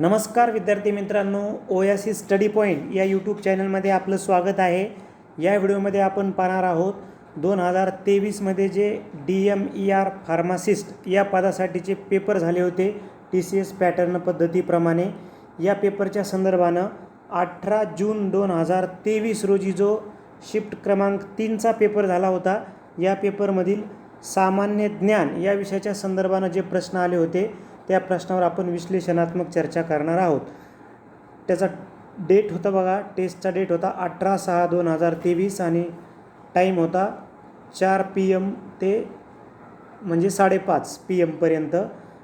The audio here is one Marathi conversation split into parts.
नमस्कार विद्यार्थी मित्रांनो ओयासी स्टडी पॉईंट या यूट्यूब चॅनलमध्ये आपलं स्वागत आहे. या व्हिडिओमध्ये आपण पाहणार आहोत दोन हजार तेवीसमध्ये J D M E R pharmacist या पदासाठीचे पेपर झाले होते टी सी एस पॅटर्न पद्धतीप्रमाणे. या पेपरच्या संदर्भानं अठरा जून दोन हजार तेवीस रोजी जो शिफ्ट क्रमांक तीनचा पेपर झाला होता या पेपरमधील सामान्य ज्ञान या विषयाच्या संदर्भानं जे प्रश्न आले होते त्या प्रश्नावर आपण विश्लेषणात्मक चर्चा करणार आहोत. त्याचा डेट होता बघा टेस्टचा डेट होता अठरा सहा दोन हजार तेवीस आणि टाईम होता चार पी एम ते म्हणजे साडेपाच पी एमपर्यंत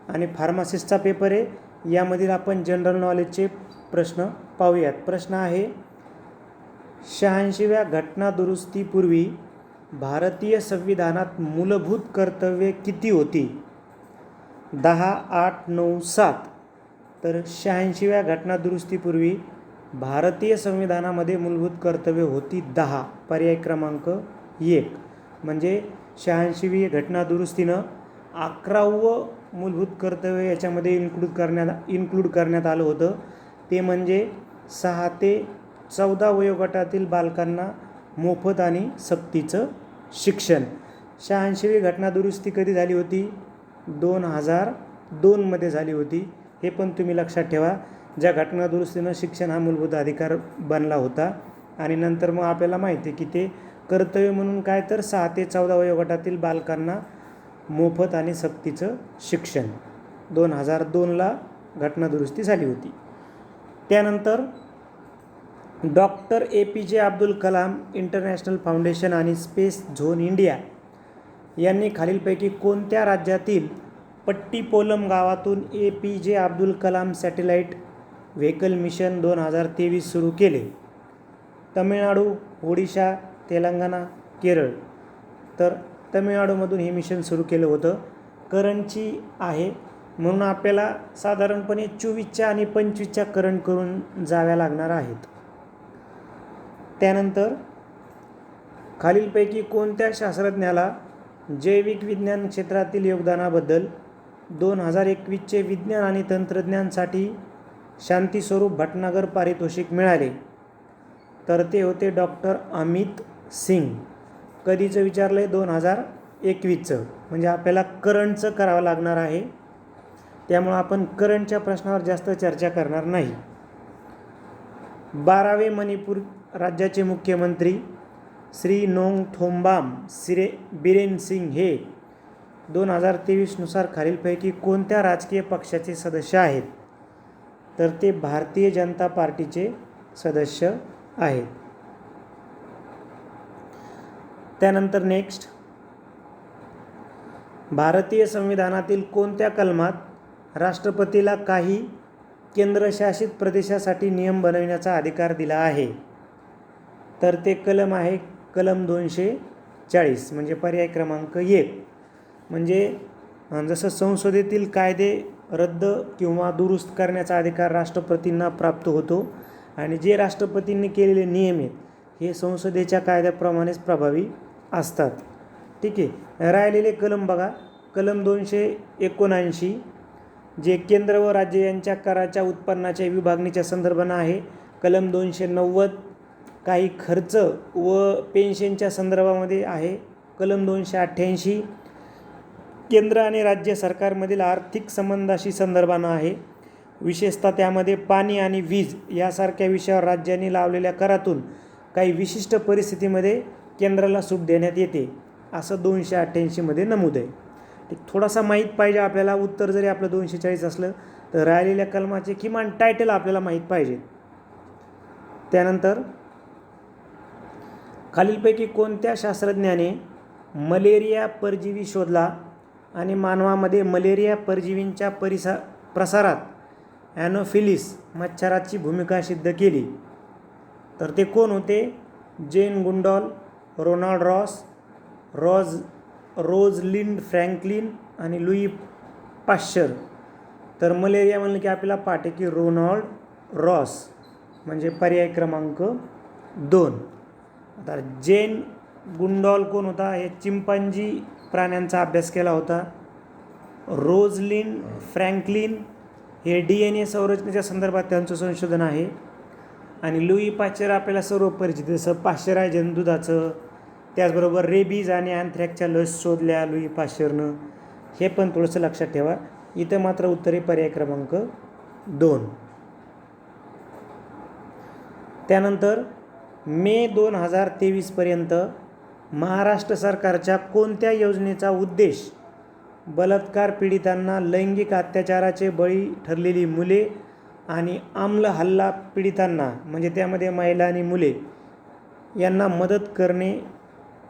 आणि फार्मासिस्टचा पेपर आहे. यामधील आपण जनरल नॉलेजचे प्रश्न पाहूयात. प्रश्न आहे शहाऐंशीव्या घटना दुरुस्तीपूर्वी भारतीय संविधानात मूलभूत कर्तव्ये किती होती? दहा आठ नऊ सात. तर शहाऐंशीव्या घटना दुरुस्तीपूर्वी भारतीय संविधानामध्ये मूलभूत कर्तव्य होती दहा पर्याय क्रमांक एक. म्हणजे शहाऐंशीवी घटना दुरुस्तीनं अकरावं मूलभूत कर्तव्य याच्यामध्ये इन्क्लूड करण्यात इन्क्लूड करण्यात आलं होतं. ते म्हणजे सहा ते चौदा वयोगटातील बालकांना मोफत आणि सक्तीचं शिक्षण. शहाऐंशीवी घटना दुरुस्ती कधी झाली होती? दोन हजार दोनमध्ये झाली होती. हे पण तुम्ही लक्षात ठेवा. ज्या घटना दुरुस्तीनं शिक्षण हा मूलभूत अधिकार बनला होता. आणि नंतर मग आपल्याला माहिती आहे की ते कर्तव्य म्हणून काय तर सहा ते चौदा वयोगटातील बालकांना मोफत आणि सक्तीचं शिक्षण. दोन हजार दोनला घटना दुरुस्ती झाली होती. त्यानंतर doctor A P J Abdul Kalam International Foundation आणि स्पेस झोन इंडिया यांनी खालीलपैकी कोणत्या राज्यातील पट्टीपोलम गावातून A P J Abdul Kalam satellite vehicle mission दोन हजार तेवीस सुरू केले. तमिळनाडू ओडिशा तेलंगणा केरळ. तर तमिळनाडूमधून हे मिशन सुरू केलं होतं. करंटची आहे म्हणून आपल्याला साधारणपणे चोवीसच्या आणि पंचवीसच्या करंट करून जाव्या लागणार आहेत. त्यानंतर खालीलपैकी कोणत्या शास्त्रज्ञाला जैविक विज्ञान क्षेत्रातील योगदानाबद्दल दोन हजार एकवीसचे विज्ञान आणि तंत्रज्ञानसाठी शांतीस्वरूप भटनागर पारितोषिक मिळाले. तर ते होते डॉक्टर अमित सिंग. कधीचं विचारलं आहे दोन हजार एकवीसचं. म्हणजे आपल्याला करंटचं करावं लागणार आहे. त्यामुळं आपण करंटच्या प्रश्नावर जास्त चर्चा करणार नाही. बारावे मणिपूर राज्याचे मुख्यमंत्री श्री नोंग थोंबाम सिरे बिरेन सिंग हे दोन हजार तेवीसनुसार खालीलपैकी कोणत्या राजकीय पक्षाचे सदस्य आहेत? तर ते भारतीय जनता पार्टीचे सदस्य आहेत. त्यानंतर नेक्स्ट भारतीय संविधानातील कोणत्या कलमात राष्ट्रपतीला काही केंद्रशासित प्रदेशासाठी नियम बनविण्याचा अधिकार दिला आहे? तर ते कलम आहे कलम दोनशे चाळीस म्हणजे पर्याय क्रमांक एक. म्हणजे जसं संसदेतील कायदे रद्द किंवा दुरुस्त करण्याचा अधिकार राष्ट्रपतींना प्राप्त होतो आणि जे राष्ट्रपतींनी केलेले नियम आहेत हे संसदेच्या कायद्याप्रमाणेच प्रभावी असतात. ठीक आहे. राहिलेले कलम बघा. कलम दोनशे एकोणऐंशी जे केंद्र व राज्य यांच्या कराच्या उत्पन्नाच्या विभागणीच्या संदर्भानं आहे. कलम दोनशे नव्वद काही खर्च व पेन्शनच्या संदर्भामध्ये आहे. कलम दोनशे अठ्ठ्याऐंशी केंद्र आणि राज्य सरकारमधील आर्थिक संबंधाशी संदर्भानं आहे. विशेषतः त्यामध्ये पाणी आणि वीज यासारख्या विषयावर राज्यांनी लावलेल्या करातून काही विशिष्ट परिस्थितीमध्ये केंद्राला सूट देण्यात येते असं दोनशे अठ्ठ्याऐंशीमध्ये नमूद आहे. एक थोडासा माहीत पाहिजे आपल्याला उत्तर जरी आपलं दोनशे चाळीस असलं तर राहिलेल्या कलमाचे किमान टायटल आपल्याला माहीत पाहिजे. त्यानंतर खालीलपैकी कोणत्या शास्त्रज्ञाने मलेरिया परजीवी शोधला? आणि मानवामध्ये मलेरिया परजीवींच्या परिसा प्रसारात ॲनोफिलिस मच्छराची भूमिका सिद्ध केली. तर ते कोण होते? जेन गुंडॉल रोनाल्ड रॉस रॉज रोजलिंड फ्रँकलिन आणि लुई पाश्चर. तर मलेरिया म्हणलं की आपल्याला पाठे की रोनाल्ड रॉस म्हणजे पर्याय क्रमांक दोन. आता जेन गुंडॉल कोण होता? हे चिंपांजी प्राण्यांचा अभ्यास केला होता. रोजलिन फ्रँकलिन हे डी एन ए संरचनेच्या संदर्भात त्यांचं संशोधन आहे. आणि लुई पाश्चर आपल्याला सर्व परिचित जसं पाश्चरायजन दुधाचं त्याचबरोबर रेबीज आणि अँथ्रॅकच्या लस शोधल्या लुई पाश्चरनं हे पण थोडंसं लक्षात ठेवा. इथं मात्र उत्तरे पर्याय क्रमांक दोन. त्यानंतर मे दोन हजार तेवीसपर्यंत महाराष्ट्र सरकारच्या कोणत्या योजनेचा उद्देश? बलात्कार पीडितांना लैंगिक अत्याचाराचे बळी ठरलेली मुले आणि आम्ल हल्ला पीडितांना म्हणजे त्यामध्ये महिला आणि मुले यांना मदत करणे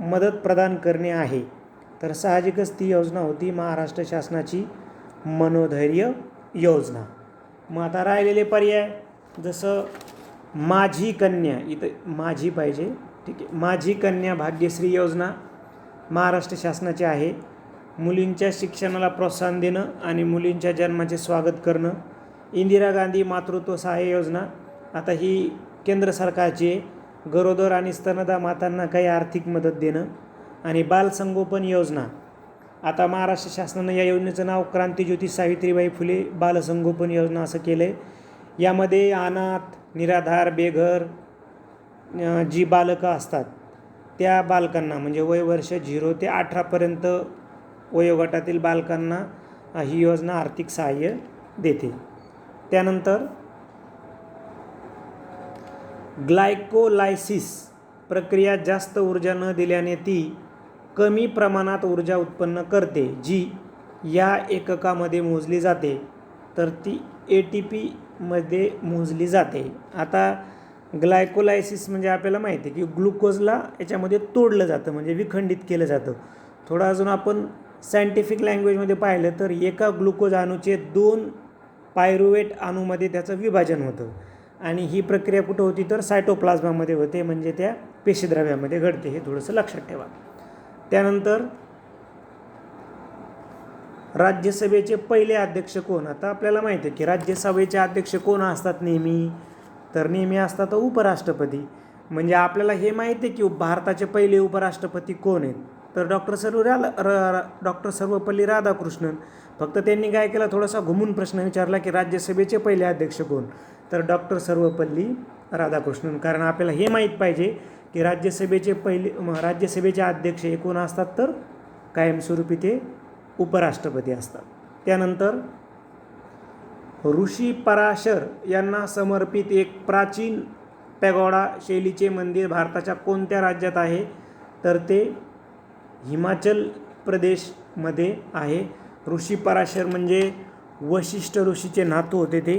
मदत प्रदान करणे आहे. तर साहजिकच ती योजना होती महाराष्ट्र शासनाची मनोधैर्य योजना. मग आता राहिलेले पर्याय जसं माझी कन्या इथं माझी पाहिजे. ठीक आहे. माझी कन्या भाग्यश्री योजना महाराष्ट्र शासनाची आहे. मुलींच्या शिक्षणाला प्रोत्साहन देणं आणि मुलींच्या जन्माचे स्वागत करणं. इंदिरा गांधी मातृत्व सहाय्य योजना. आता ही केंद्र सरकारची आहे. गरोदर आणि स्तनदा मातांना काही आर्थिक मदत देणं आणि बालसंगोपन योजना. आता महाराष्ट्र शासनानं या योजनेचं नाव क्रांतीज्योती सावित्रीबाई फुले बालसंगोपन योजना असं केलं आहे यामध्ये अनाथ निराधार बेघर जी बालकं असतात त्या बालकांना म्हणजे वय वर्ष झिरो ते अठरापर्यंत वयोगटातील बालकांना ही योजना आर्थिक सहाय्य देते. त्यानंतर ग्लायकोलायसिस प्रक्रिया जास्त ऊर्जा न दिल्याने ती कमी प्रमाणात ऊर्जा उत्पन्न करते जी या एककामध्ये मोजली जाते. तर ती ए टी पीमध्ये मोजली जाते. आता ग्लायकोलायसिस म्हणजे आपल्याला माहिती आहे की ग्लुकोजला याच्यामध्ये तोडलं जातं म्हणजे विखंडित केलं जातं. थोडं अजून आपण सायंटिफिक लँग्वेजमध्ये पाहिलं तर एका ग्लुकोज अणूचे दोन पायरुवेट अणूमध्ये त्याचं विभाजन होतं. आणि ही प्रक्रिया कुठं होती तर सायटोप्लाझ्मामध्ये होते म्हणजे त्या पेशीद्रव्यामध्ये घडते हे थोडंसं लक्षात ठेवा. त्यानंतर राज्यसभेचे पहिले अध्यक्ष कोण? आता आपल्याला माहिती आहे की राज्यसभेचे अध्यक्ष कोण असतात नेहमी? तर नेहमी असतात उपराष्ट्रपती. म्हणजे आपल्याला हे माहिती आहे की भारताचे पहिले उपराष्ट्रपती कोण आहेत? तर डॉक्टर सर्व र डॉक्टर सर्वपल्ली राधाकृष्णन. फक्त त्यांनी काय केलं? थोडासा घुमून प्रश्न विचारला की राज्यसभेचे पहिले अध्यक्ष कोण? तर डॉक्टर सर्वपल्ली राधाकृष्णन. कारण आपल्याला हे माहीत पाहिजे की राज्यसभेचे पहिले राज्यसभेचे अध्यक्ष हे कोण असतात? तर कायमस्वरूपी ते उपराष्ट्रपती असतात. त्यानंतर ऋषी पराशर यांना समर्पित एक प्राचीन पॅगोडा शैलीचे मंदिर भारताच्या कोणत्या राज्यात आहे? तर ते हिमाचल प्रदेशमध्ये आहे. ऋषी पराशर म्हणजे वशिष्ठ ऋषीचे नातू होते ते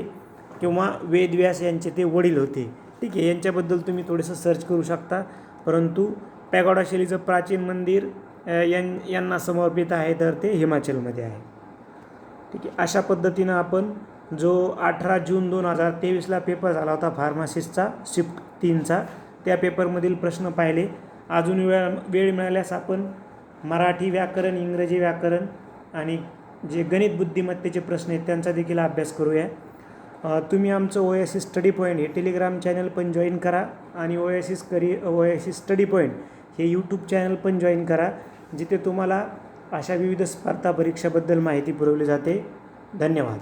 किंवा वेदव्यास यांचे ते वडील होते. ठीक आहे यांच्याबद्दल तुम्ही थोडंसं सर्च करू शकता. परंतु पॅगोडा शैलीचं प्राचीन मंदिर यां यांना समर्पित आहे तर ते हिमाचलमध्ये आहे. ठीक आहे अशा पद्धतीनं आपण जो अठरा जून दोन हजार तेवीसला पेपर झाला होता फार्मासिस्टचा शिफ्ट तीनचा. त्या पेपरमधील प्रश्न पाहिले. अजून वेळ वेळ मिळाल्यास आपण मराठी व्याकरण इंग्रजी व्याकरण आणि जे गणित बुद्धिमत्तेचे प्रश्न आहेत त्यांचा देखील अभ्यास करूया. तुम्ही आमचं O S C study point हे टेलिग्राम चॅनल पण जॉईन करा आणि ओ एस सी करी O S C study point हे यूट्यूब चॅनल पण जॉईन करा जिथे तुम्हाला अशा विविध स्पर्धा परीक्षाबद्दल माहिती पुरवली जाते. धन्यवाद.